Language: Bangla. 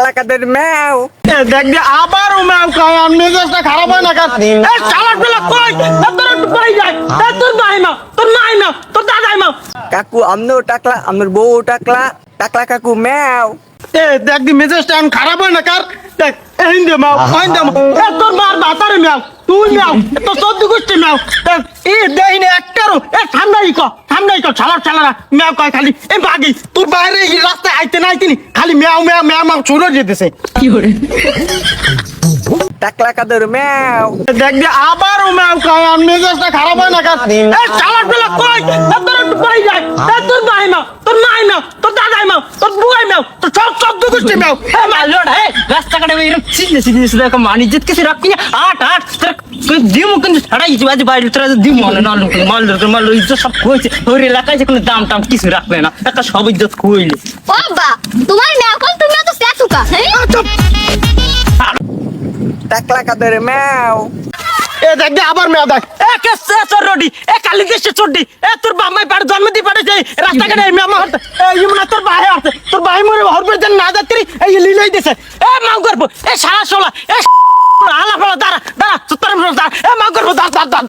টাকলা কাদের ম্যাও দেখ দিয়ে আবার ও ম্যাও কয় আর মেজাজটা খারাপ হয় না কাজ? এ চালাক বেলা কই তোর একটু কই যায়। তোর ভাই মা তোর মাই মা তোর দাদাই মা কাকু আমনেও টাকলা আমার বউ টাকলা টাকলা কাকু ম্যাও। এ দেখ দি মেজাজটা এখন খারাপ হয় না কার? দেখ এই দে মাও কই দে মাও তোর মার বাতারে ম্যাও তুই ম্যাও তোর সদ্য গোষ্ঠী ম্যাও দেখ এ দেই না একটারও এ সামনেই তো ছালার ছালারা মেয়া কয় খালি এ বাগি তোর বাইরে এই রাস্তায় আইতে না আইতে খালি মেয়াও মেয়া মেয়া মাও চলে যেতেছে। কি করে? দেখবি আবার খারাপ হয় না পেলা যায়। না নাই না কিছু ಇರೋ ಮನೆ ಜಿತ್ಕಿಸಿ ರೊಕ್ಕ ছাড়াই বাজে বাইরে তোরা দিম না না লুক মাল মাল ইজ্জত সব কইছে। যে কোনো দাম টাম কিছু রাখবে না। একটা সব ইজ্জত কইলে। ও বা তোমার না এখন তুমি তো হ্যাঁ? টাকলা কাদের এ দেখ আবার মেয়া দেখ। এ কে চোর রডি? এ কালি দেশে চোরডি এ তোর বাম্মাই পাড়ে জন্ম দি পাড়ে যাই রাস্তাঘাটে মেয়া মারতে এ ইমনা তোর বাহে দেন না যাত্রী, এই লিলাই দিছে। এ মাউ করব। এ সারা সোলা এ আলা ফলা দাঁড়া দাঁড়া দাঁড়া। এ মাউ করব, দাঁড় দাঁড়, দাঁড়া।